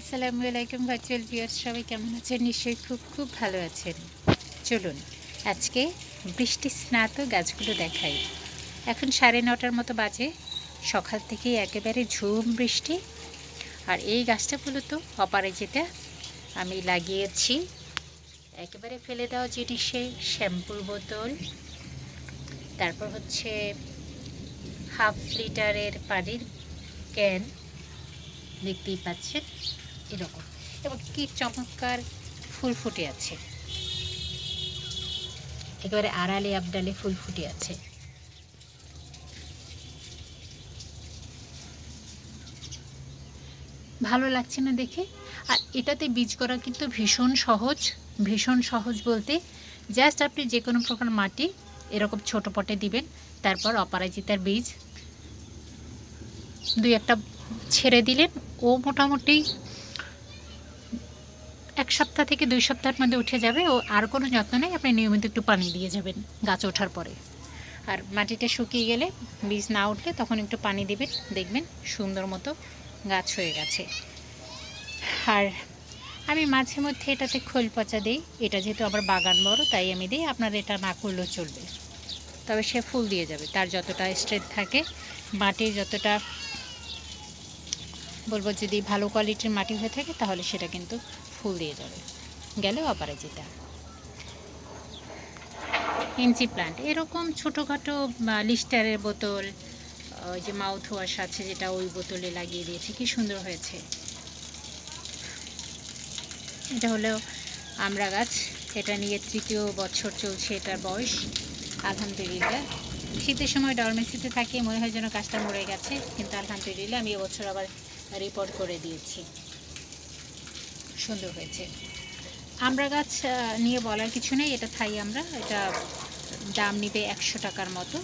আসসালামু আলাইকুম virtual viewers সবাই কেমন আছেন? নিশ্চয়ই খুব খুব ভালো আছেন। চলুন, আজকে বৃষ্টি স্নাত গাছগুলো দেখাই। এখন সাড়ে নটার মতো বাজে। সকাল থেকে একেবারে ঝুম বৃষ্টি। আর এই গাছটা মূলত অপারেজিতা আমি লাগিয়েছি। একেবারে ফেলে দেওয়া জিনিসে শ্যাম্পুর বোতল। তারপর হচ্ছে হাফ লিটারের পানির ক্যান। দেখতেই পাচ্ছেন। এরকম এবং কি চমৎকার ফুল ফুটে আছে। একেবারে আড়ালে আবডালে ফুল ফুটে আছে। ভালো লাগছে না দেখে? আর এটাতে বীজ করা কিন্তু ভীষণ সহজ ভীষণ সহজ বলতে জাস্ট আপনি যে কোনো প্রকার মাটি এরকম ছোট পটে দিবেন, তারপর অপরাজিতার বীজ দুই একটা ছেড়ে দিলেন। ও মোটামুটি এক সপ্তাহ থেকে দুই সপ্তাহের মধ্যে উঠে যাবে ও আর কোনো যত্ন নেই, আপনি নিয়মিত একটু পানি দিয়ে যাবেন গাছ ওঠার পরে। আর মাটিটা শুকিয়ে গেলে, বীজ না উঠলে তখন একটু পানি দেবেন, দেখবেন সুন্দর মতো গাছ হয়ে গেছে। আর আমি মাঝে মধ্যে এটাতে খোল পচা দিই, এটা যেহেতু আবার বাগান বড়, তাই আমি দিই, আপনার এটা না করলেও চলবে। তবে সে ফুল দিয়ে যাবে, তার যতটা স্ট্রেংথ থাকে, মাটির যতটা বলব যদি ভালো কোয়ালিটির মাটি হয়ে থাকে, তাহলে সেটা কিন্তু ফুল দিয়ে যাবে। গেল অপরাজিতা ইঞ্চি প্লান্ট এরকম ছোটোখাটো লিস্টারের বোতল ওই যে মাউথ ওয়াশ আছে যেটা ওই বোতলে লাগিয়ে দিয়েছি, কি সুন্দর হয়েছে। এটা হলো আমরা গাছ, এটা নিয়ে তৃতীয় বছর চলছে এটার বয়স, আলহামদুলিল্লাহ। শীতের সময় ডরমেসিতে থাকে, মনে হয় যেন গাছটা মরে গেছে, কিন্তু আলহামদুলিল্লাহ আমি এবছর আবার রিপোর্ট করে দিয়েছি। সুন্দর হয়েছে। আমরা গাছ নিয়ে বলার কিছু নেই, এটা থাই আমরা, এটা দাম নিবে একশো টাকার মতো,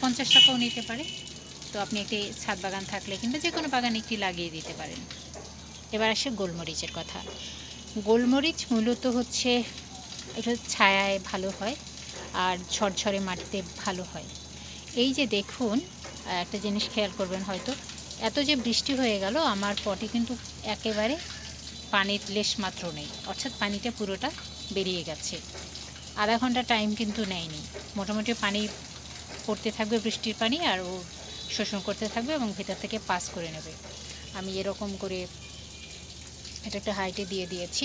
পঞ্চাশ টাকাও নিতে পারে। তো আপনি একটি ছাদ বাগান থাকলে কিংবা যে কোনো বাগান একটি লাগিয়ে দিতে পারেন। এবার আসে গোলমরিচের কথা। গোলমরিচ মূলত হচ্ছে, এটা ছায়ায় ভালো হয় আর ঝরঝরে মাটিতে ভালো হয়। এই যে দেখুন একটা জিনিস খেয়াল করবেন হয়তো, এত যে বৃষ্টি হয়ে গেল, আমার পটে কিন্তু একেবারে পানির লেশ মাত্র নেই। অর্থাৎ পানিটা পুরোটা বেরিয়ে গেছে। আধা ঘণ্টা টাইম কিন্তু নেয়নি। মোটামুটি পানি পড়তে থাকবে বৃষ্টির পানি আর ও শোষণ করতে থাকবে এবং ভেতর থেকে পাস করে নেবে। আমি এরকম করে এটা একটা হাইটে দিয়ে দিয়েছি।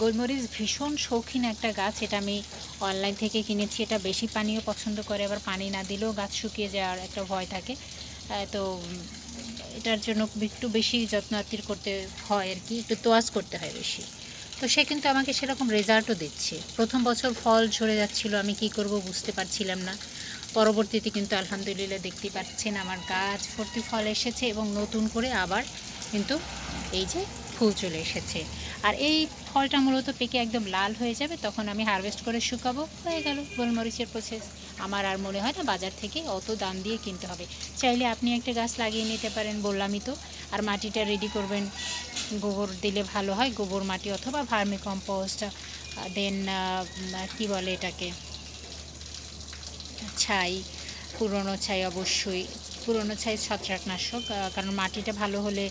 গোলমরিচ ভীষণ শৌখিন একটা গাছ। এটা আমি অনলাইন থেকে কিনেছি। এটা বেশি পানিও পছন্দ করে। আবার পানি না দিলেও গাছ শুকিয়ে যাওয়ার একটা ভয় থাকে। তো এটার জন্য একটু বেশি যত্ন আত্তির করতে হয় আর কি, একটু তোয়াজ করতে হয় বেশি। তো সে কিন্তু আমাকে সেরকম রেজাল্টও দিচ্ছে। প্রথম বছর ফল ঝরে যাচ্ছিল, আমি কি করব বুঝতে পারছিলাম না। পরবর্তীতে কিন্তু আলহামদুলিল্লাহ দেখতে পাচ্ছেন আমার গাছ ভর্তি ফল এসেছে এবং নতুন করে আবার কিন্তু এই যে ফুল চলে এসেছে। আর এই ফলটা মূলত পেকে একদম লাল হয়ে যাবে, তখন আমি হারভেস্ট করে শুকাবো। হয়ে গেল, গোলমরিচের প্রসেস আমার আর মনে হয় না বাজার থেকে অত দাম দিয়ে কিনতে হবে। চাইলে আপনি একটা গাছ লাগিয়ে নিতে পারেন, বললামই তো। আর মাটিটা রেডি করবেন। গোবর দিলে ভালো হয়, গোবর মাটি অথবা ভার্মি কম্পোস্ট দেন কি বলে এটাকে? ছাই, পুরনো ছাই অবশ্যই। পুরনো ছাই ছত্রাকনাশক কারণ মাটিটা ভালো হলে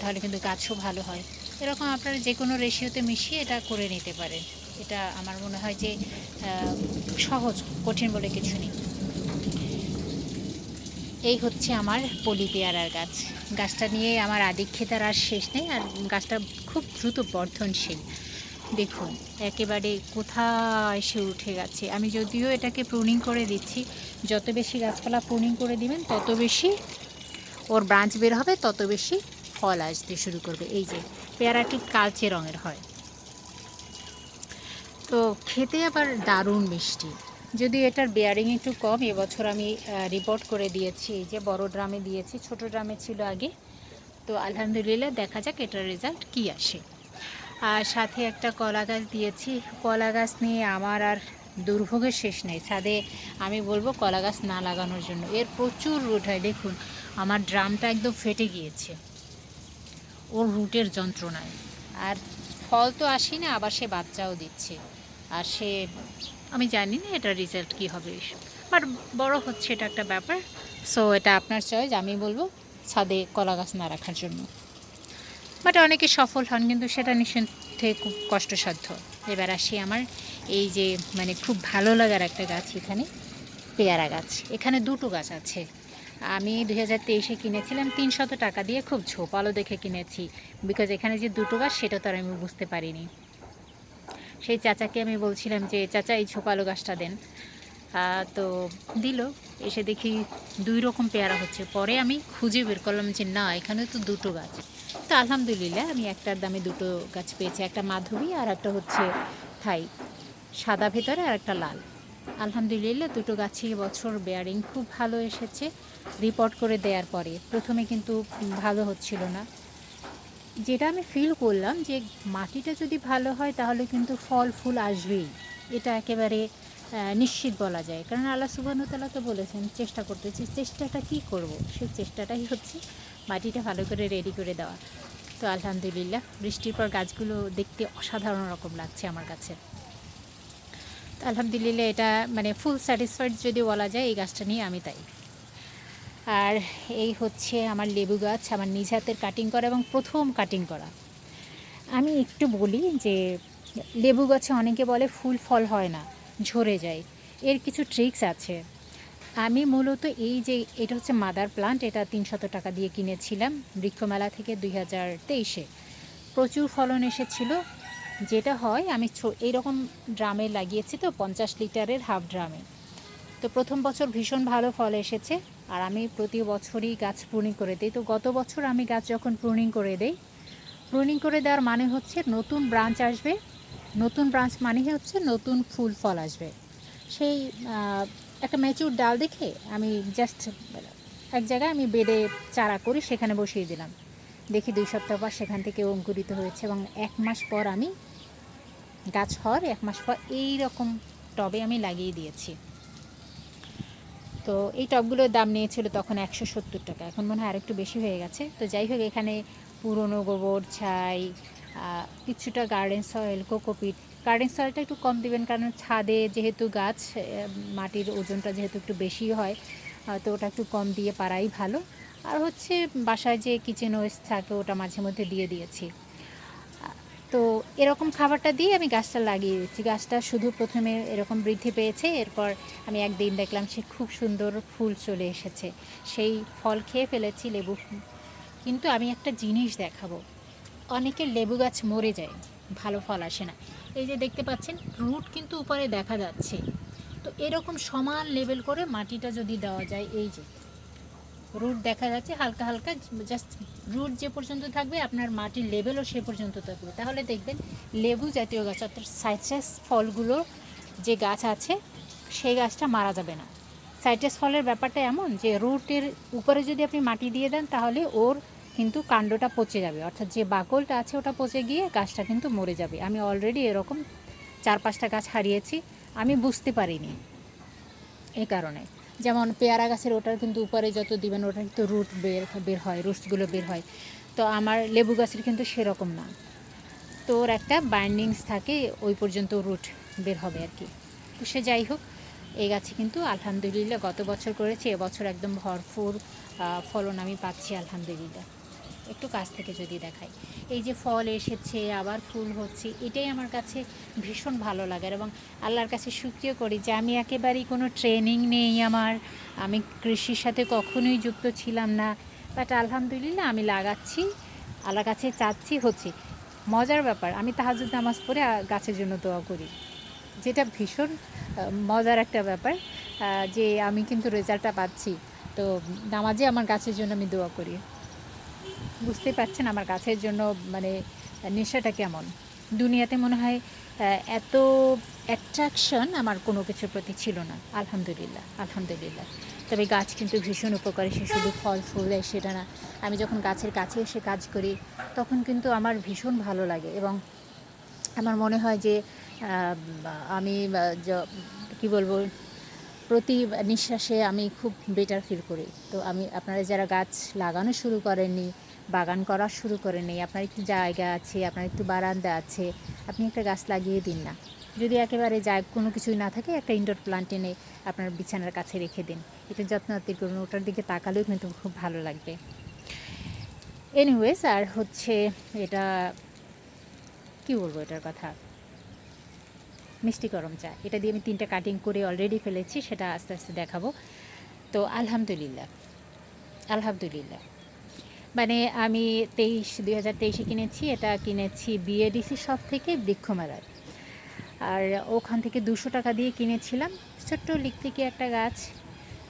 তাহলে কিন্তু গাছও ভালো হয়। এরকম আপনারা যে কোনো রেশিওতে মিশিয়ে এটা করে নিতে পারেন। এটা আমার মনে হয় যে সহজ, কঠিন বলে কিছু নেই। এই হচ্ছে আমার পলি পেয়ারার গাছ। গাছটা নিয়ে আমার আদিক্ষেতার আর শেষ নেই, আর গাছটা খুব দ্রুত বর্ধনশীল। দেখুন, একেবারে কোথায় এসে উঠে গেছে। আমি যদিও এটাকে প্রুনিং করে দিচ্ছি, যত বেশি গাছপালা প্রুনিং করে দিবেন, তত বেশি ওর ব্রাঞ্চ বের হবে, তত বেশি ফল আসতে শুরু করবে। এই যে, পেয়ারাটি কালচে রঙের হয়। তো খেতে আবার দারুণ মিষ্টি। যদি এটার বেয়ারিং একটু কম, এবছর আমি রিপোর্ট করে দিয়েছি, এই যে বড় ড্রামে দিয়েছি, ছোট ড্রামে ছিল আগে। তো আলহামদুলিল্লাহ দেখা যাক এটার রেজাল্ট কি আসে। আর সাথে একটা কলা গাছ দিয়েছি। কলা গাছ নিয়ে আমার আর দুর্ভোগের শেষ নেই। ছাদে আমি বলব কলা গাছ না লাগানোর জন্য। এর প্রচুর রুট হয়। দেখুন, আমার ড্রামটা একদম ফেটে গিয়েছে। ওর রুটের যন্ত্রণায়। আর ফল তো আসি না, আবার সে বাচ্চাও দিচ্ছে। আর সে, আমি জানি না এটা রেজাল্ট কী হবে বাট বড় হচ্ছে এটা একটা ব্যাপার। সো এটা আপনার চয়েস আমি বলব ছাদে কলা গাছ না রাখার জন্য। বাট অনেকে সফল হন, কিন্তু সেটা নিঃসন্দেহে খুব কষ্টসাধ্য। এবার আসি আমার এই যে মানে খুব ভালো লাগার একটা গাছ এখানে, পেয়ারা গাছ। এখানে দুটো গাছ আছে। আমি দুই হাজার তেইশে কিনেছিলাম, তিনশত টাকা দিয়ে খুব ঝোপালো দেখে কিনেছি। বিকজ এখানে যে দুটো গাছ, সেটা তো আর আমি বুঝতে পারিনি। সেই চাচাকে আমি বলছিলাম যে, চাচা, এই ঝোপালো গাছটা দেন। তো দিল। এসে দেখি দুই রকম পেয়ারা হচ্ছে। পরে আমি খুঁজে বের করলাম যে, না, এখানে তো দুটো গাছ। তো আলহামদুলিল্লাহ, আমি একটার দামে দুটো গাছ পেয়েছি। একটা মাধবী আর একটা হচ্ছে থাই। সাদা ভেতরে আর একটা লাল। আলহামদুলিল্লাহ, দুটো গাছই বছর বেয়ারিং খুব ভালো এসেছে। রিপোর্ট করে দেওয়ার পরে। প্রথমে কিন্তু ভালো হচ্ছিল না। যেটা আমি ফিল করলাম যে মাটিটা যদি ভালো হয় তাহলে কিন্তু ফল, ফুল আসবেই। এটা একেবারে নিশ্চিত বলা যায়। কারণ আল্লাহ সুবাহতালা তো বলেছেন, চেষ্টা করতেছি, চেষ্টাটা কি করব? সেই চেষ্টাটাই হচ্ছে মাটিটা ভালো করে রেডি করে দেওয়া। তো আলহামদুলিল্লাহ, বৃষ্টির পর গাছগুলো দেখতে অসাধারণ রকম লাগছে আমার কাছে। তো আলহামদুলিল্লাহ এটা মানে ফুল স্যাটিসফাইড যদি বলা যায়, এই গাছটা নিয়ে আমি তাই। আর এই হচ্ছে আমার লেবু গাছ, আমার নিজ হাতের কাটিং করা এবং প্রথম কাটিং করা। আমি একটু বলি যে, লেবু গাছে অনেকে বলে ফুল ফল হয় না, ঝরে যায়। এর কিছু ট্রিক্স আছে। আমি মূলত এই যে, এটা হচ্ছে মাদার প্লান্ট এটা তিনশত টাকা দিয়ে কিনেছিলাম বৃক্ষমেলা থেকে দুই হাজার তেইশে। প্রচুর ফলন এসেছিল, যেটা হয় আমি এইরকম ড্রামে লাগিয়েছি তো, পঞ্চাশ লিটারের হাফ ড্রামে তো প্রথম বছর ভীষণ ভালো ফল এসেছে, আর আমি প্রতি বছরই গাছ প্রুনিং করে দিই। তো গত বছর আমি গাছ যখন প্রুনিং করে দেই, প্রুনিং করে দেওয়ার মানে হচ্ছে নতুন ব্রাঞ্চ আসবে। নতুন ব্রাঞ্চ মানে হচ্ছে নতুন ফুল ফল আসবে। সেই একটা ম্যাচুর ডাল দেখে আমি জাস্ট এক জায়গায় আমি বেডে চারা করি সেখানে বসিয়ে দিলাম। দেখি দুই সপ্তাহ পর সেখান থেকে অঙ্কুরিত হয়েছে এবং এক মাস পর আমি গাছ হওয়ার এক মাস পর এই রকম টবে আমি লাগিয়ে দিয়েছি। তো এই টবগুলোর দাম নিয়েছিল তখন একশো সত্তর টাকা। এখন মনে হয় আরেকটু বেশি হয়ে গেছে। তো যাই হোক, এখানে পুরনো গোবর, ছাই কিছুটা গার্ডেন সয়েল কোকোপিট গার্ডেন সয়েলটা একটু কম দিবেন, কারণ ছাদে যেহেতু গাছ মাটির ওজনটা যেহেতু একটু বেশি হয় তো ওটা একটু কম দিয়ে পারাই ভালো। আর হচ্ছে বাসায় যে কিচেন ওয়েস্ট থাকে, ওটা মাঝে মধ্যে দিয়ে দিয়েছি। তো এরকম খাবারটা দিয়ে আমি গাছটা লাগিয়ে দিচ্ছি। গাছটা শুধু প্রথমে এরকম বৃদ্ধি পেয়েছে, এরপর আমি একদিন দেখলাম সে খুব সুন্দর ফুল চলে এসেছে। সেই ফল খেয়ে ফেলেছি লেবু কিন্তু আমি একটা জিনিস দেখাবো। অনেকের লেবু গাছ মরে যায়, ভালো ফল আসে না। এই যে দেখতে পাচ্ছেন, রুট কিন্তু উপরে দেখা যাচ্ছে। তো এরকম সমান লেভেল করে মাটিটা যদি দেওয়া যায়, এই যে রুট দেখা যাচ্ছে, হালকা হালকা জাস্ট রুট যে পর্যন্ত থাকবে, আপনার মাটির লেভেলও সে পর্যন্ত থাকবে। তাহলে দেখবেন লেবু জাতীয় গাছ, অর্থাৎ সাইট্রাস ফলগুলো যে গাছ আছে, সেই গাছটা মারা যাবে না। সাইট্রাস ফলের ব্যাপারটা এমন যে রুটের উপরে যদি আপনি মাটি দিয়ে দেন, তাহলে ওর কিন্তু কাণ্ডটা পচে যাবে। অর্থাৎ যে বাকলটা আছে, ওটা পচে গিয়ে গাছটা কিন্তু মরে যাবে। আমি অলরেডি এরকম চার পাঁচটা গাছ হারিয়েছি, আমি বুঝতে পারিনি এই কারণে। যেমন পেয়ারা গাছের ওটার কিন্তু উপরে যত দিবেন ওটার কিন্তু রুট বের বের হয় রুটসগুলো বের হয়। তো আমার লেবু গাছের কিন্তু সেরকম না। তো ওর একটা বাইন্ডিংস থাকে, ওই পর্যন্ত রুট বের হবে আর কি। তো সে যাই হোক, এই গাছে কিন্তু আলহামদুলিল্লাহ গত বছর করেছি, এবছর একদম ভরপুর ফলন আমি পাচ্ছি আলহামদুলিল্লাহ। একটু কাছ থেকে যদি দেখাই। এই যে ফল এসেছে, আবার ফুল হচ্ছে, এটাই আমার কাছে ভীষণ ভালো লাগে এবং আল্লাহর কাছে সুক্রিয় করি যে আমি একেবারেই কোনো ট্রেনিং নেই আমার। আমি কৃষির সাথে কখনোই যুক্ত ছিলাম না। বাট আলহামদুলিল্লাহ আমি লাগাচ্ছি, আল্লাহর কাছে চাচ্ছি, হচ্ছে। মজার ব্যাপার, আমি তাহাজুদ নামাজ পড়ে গাছের জন্য দোয়া করি। যেটা ভীষণ মজার একটা ব্যাপার যে আমি কিন্তু রেজাল্টটা পাচ্ছি। তো নামাজে আমার গাছের জন্য আমি দোয়া করি। বুঝতে পারছেন আমার গাছের জন্য মানে নেশাটা কেমন? দুনিয়াতে মনে হয় এত অ্যাট্রাকশন আমার কোনো কিছুর প্রতি ছিল না। আলহামদুলিল্লাহ আলহামদুলিল্লাহ। তবে গাছ কিন্তু ভীষণ উপকারী, সে শুধু ফল, ফুল দেয় সেটা না। আমি যখন গাছের কাছে এসে কাজ করি, তখন কিন্তু আমার ভীষণ ভালো লাগে এবং আমার মনে হয় যে আমি কি বলব, প্রতি নিঃশ্বাসে আমি খুব বেটার ফিল করি। তো আমি, আপনারা যারা গাছ লাগানো শুরু করেননি বাগান করা শুরু করে নেই। আপনার একটু জায়গা আছে, আপনার একটু বারান্দা আছে, আপনি একটা গাছ লাগিয়ে দিন না। যদি একেবারে যায় কোনো কিছুই না থাকে, একটা ইনডোর প্লান্ট এনে আপনার বিছানার কাছে রেখে দিন। এটা যত্ন আত্তি করুন ওটার দিকে তাকালেও কিন্তু খুব ভালো লাগবে। এনিওয়েজ আর হচ্ছে এটা, কি বলব এটার কথা? মিষ্টি গরম চা। এটা দিয়ে আমি তিনটা কাটিং করে অলরেডি ফেলেছি, সেটা আস্তে আস্তে দেখাবো। তো আলহামদুলিল্লাহ। আলহামদুলিল্লাহ। মানে আমি তেইশ, দুই হাজার তেইশে কিনেছি, এটা কিনেছি বিএডিসি শপ থেকে বৃক্ষমেলায়। আর ওখান থেকে দুশো টাকা দিয়ে কিনেছিলাম। ছোট্ট লিকলিকে একটা গাছ।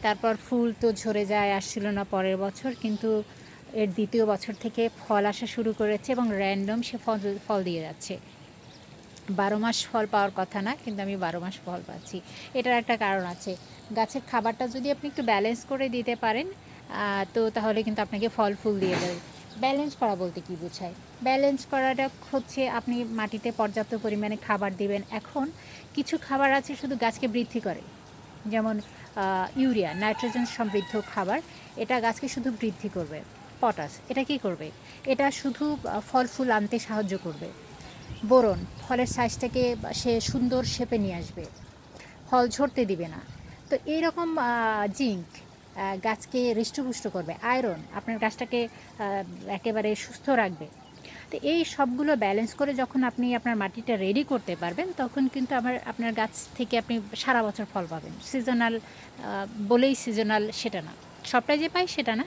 তারপর ফুল তো ঝরে যায়, আসছিল না পরের বছর, কিন্তু এর দ্বিতীয় বছর থেকে ফল আসা শুরু করেছে এবং র্যান্ডম সে ফল ফল দিয়ে যাচ্ছে। বারো মাস ফল পাওয়ার কথা না, কিন্তু আমি বারো মাস ফল পাচ্ছি। এটার একটা কারণ আছে। গাছের খাবারটা যদি আপনি একটু ব্যালেন্স করে দিতে পারেন তো তাহলে কিন্তু আপনাকে ফল ফুল দিয়ে। দেবে ব্যালেন্স করা বলতে কি বোঝায়? ব্যালেন্স করাটা হচ্ছে আপনি মাটিতে পর্যাপ্ত পরিমাণে খাবার দিবেন। এখন কিছু খাবার আছে শুধু গাছকে বৃদ্ধি করে। যেমন ইউরিয়া, নাইট্রোজেন সমৃদ্ধ খাবার। এটা গাছকে শুধু বৃদ্ধি করবে। পটাশ, এটা কি করবে? এটা শুধু ফল ফুল আনতে সাহায্য করবে। বোরন, ফলের সাইজটাকে সে সুন্দর শেপে নিয়ে আসবে। ফল ঝরতে দিবে না। তো এইরকম জিঙ্ক গাছকে হৃষ্টপুষ্ট করবে। আয়রন আপনার গাছটাকে একেবারে সুস্থ রাখবে। তো এই সবগুলো ব্যালেন্স করে যখন আপনি আপনার মাটিটা রেডি করতে পারবেন, তখন কিন্তু আমার, আপনার গাছ থেকে আপনি সারা বছর ফল পাবেন। সিজনাল বলেই সিজনাল সেটা না। সবটাই যে পাই সেটা না।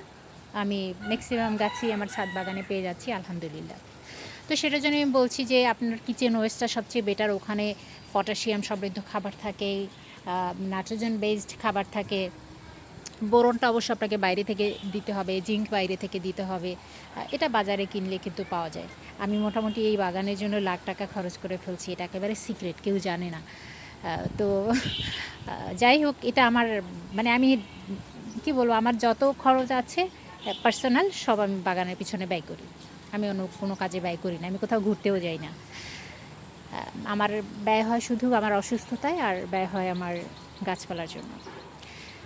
আমি ম্যাক্সিমাম গাছই আমার ছাদ বাগানে পেয়ে যাচ্ছি, আলহামদুলিল্লাহ। তো সেটার জন্য আমি বলছি যে আপনার কিচেন ওয়েস্টটা সবচেয়ে বেটার ওখানে পটাশিয়াম সমৃদ্ধ খাবার থাকে নাইট্রোজেন বেসড খাবার থাকে। বোরনটা অবশ্য আপনাকে বাইরে থেকে দিতে হবে, জিঙ্ক বাইরে থেকে দিতে হবে। এটা বাজারে কিনলে কিন্তু পাওয়া যায়। আমি মোটামুটি এই বাগানের জন্য লাখ টাকা খরচ করে ফেলছি, এটা একেবারে সিক্রেট, কেউ জানে না। তো যাই হোক, এটা আমার মানে আমি, কি বলব, আমার যত খরচ আছে পার্সোনাল সব আমি বাগানের পিছনে ব্যয় করি। আমি অন্য কোনো কাজে ব্যয় করি না, আমি কোথাও ঘুরতেও যাই না। আমার ব্যয় হয় শুধু আমার অসুস্থতায়, আর ব্যয় হয় আমার গাছপালার জন্য।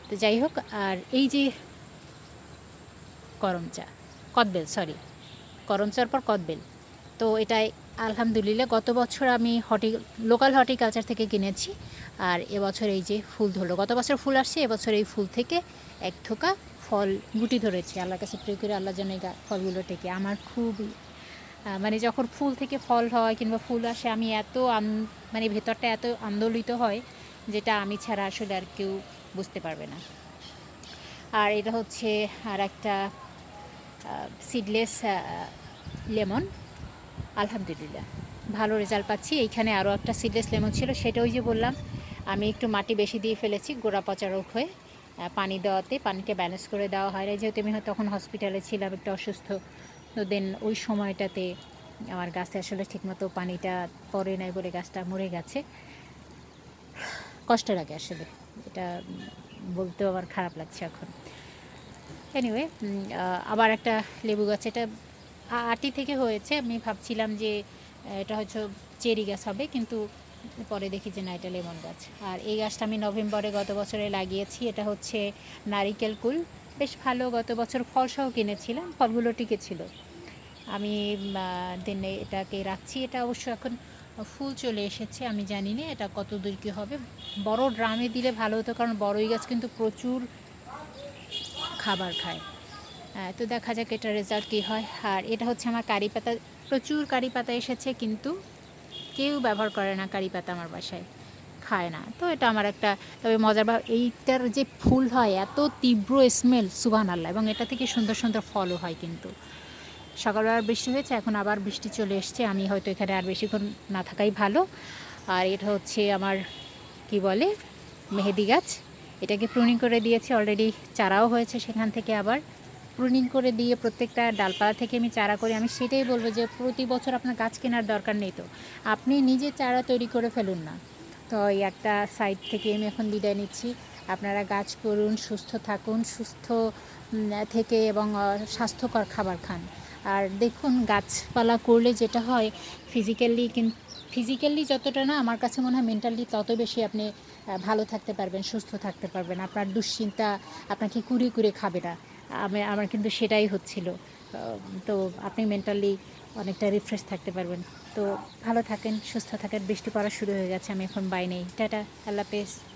তো যাই হোক, আর এই যে করম চা কদবেল সরি করম চার পর কদবেল। তো এটাই আলহামদুলিল্লাহ গত বছর আমি হর্টি লোকাল হর্টিকালচার থেকে কিনেছি, আর এবছর এই যে ফুল ধরলো। গত বছর ফুল আসছে, এবছর এই ফুল থেকে এক থোকা ফল গুটি ধরেছে। আল্লাহর কাছে প্রে করে আল্লাহ যেন এই ফলগুলো থেকে আমার খুবই মানে যখন ফুল থেকে ফল হয় কিংবা ফুল আসে, আমি এত মানে ভেতরটা এত আন্দোলিত হয়, যেটা আমি ছাড়া আসলে আর কেউ বুঝতে পারবে না। আর এটা হচ্ছে আর একটা সিডলেস লেমন আলহামদুলিল্লাহ, ভালো রেজাল্ট পাচ্ছি। এইখানে আরও একটা সিডলেস লেমন ছিল, সেটা ওই যে বললাম, আমি একটু মাটি বেশি দিয়ে ফেলেছি, গোড়া পচা রোগ হয়ে পানি দেওয়াতে পানিটা ব্যালেন্স করে দেওয়া হয় না যেহেতু আমি তখন হসপিটালে ছিলাম, একটু অসুস্থ, তো দেন ওই সময়টাতে আমার গাছে আসলে ঠিকমতো পানিটা পড়ে নাই বলে গাছটা মরে গেছে। কষ্ট লাগে আসলে। এটা বলতেও আমার খারাপ লাগছে এখন। এনিওয়ে আবার একটা লেবু গাছ, এটা আটি থেকে হয়েছে। আমি ভাবছিলাম যে এটা হয়তো চেরি গাছ হবে, কিন্তু পরে দেখি যে না, এটা লেমন গাছ। আর এই গাছটা আমি নভেম্বরে গত বছরে লাগিয়েছি। এটা হচ্ছে নারিকেল কুল। বেশ ভালো, গত বছর ফলসহ কিনেছিলাম, ফলগুলো টিকে ছিল। আমি দেন এটাকে রাখছি। এটা অবশ্য এখন ফুল চলে এসেছে, আমি জানি না এটা কত দূর কী হবে। বড় ড্রামে দিলে ভালো হতো, কারণ বড়ই গাছ কিন্তু প্রচুর খাবার খায়। তো দেখা যাক এটা রেজাল্ট কী হয়। আর এটা হচ্ছে আমার কারি পাতা। প্রচুর কারি পাতা এসেছে, কিন্তু কেউ ব্যবহার করে না কারি পাতা আমার বাসায়। খায় না। তো এটা আমার একটা, তবে মজার ভাব এইটার যে ফুল হয়, এত তীব্র স্মেল সুবান আল্লাহ এবং এটা থেকে সুন্দর সুন্দর ফলও হয় কিন্তু। সকালবেলা বৃষ্টি হয়েছে, এখন আবার বৃষ্টি চলে এসছে। আমি হয়তো এখানে আর বেশিক্ষণ না থাকাই ভালো। আর এটা হচ্ছে আমার, কি বলে, মেহেদি গাছ। এটাকে প্রুনিং করে দিয়েছি অলরেডি চারাও হয়েছে সেখান থেকে আবার। প্রুনিং করে দিয়ে প্রত্যেকটা ডালপালা থেকে আমি চারা করি। আমি সেটাই বলব যে প্রতি বছর আপনার গাছ কেনার দরকার নেই তো। আপনি নিজে চারা তৈরি করে ফেলুন না। তো এই একটা সাইড থেকে আমি এখন বিদায় নিচ্ছি। আপনারা গাছ করুন, সুস্থ থাকুন, সুস্থ থেকে এবং স্বাস্থ্যকর খাবার খান। আর দেখুন, গাছপালা করলে যেটা হয় ফিজিক্যালি কিন্তু ফিজিক্যালি যতটা না, আমার কাছে মনে হয় মেন্টালি তত বেশি আপনি ভালো থাকতে পারবেন, সুস্থ থাকতে পারবেন। আপনার দুশ্চিন্তা আপনাকে কুড়ে কুড়ে খাবে না। আমি, আমার কিন্তু সেটাই হচ্ছিল। তো আপনি মেন্টালি অনেকটা রিফ্রেশ থাকতে পারবেন। তো ভালো থাকেন, সুস্থ থাকেন, বৃষ্টি পড়া শুরু হয়ে গেছে, আমি এখন বাই নেই। টাটা, আল্লাহ হাফেজ।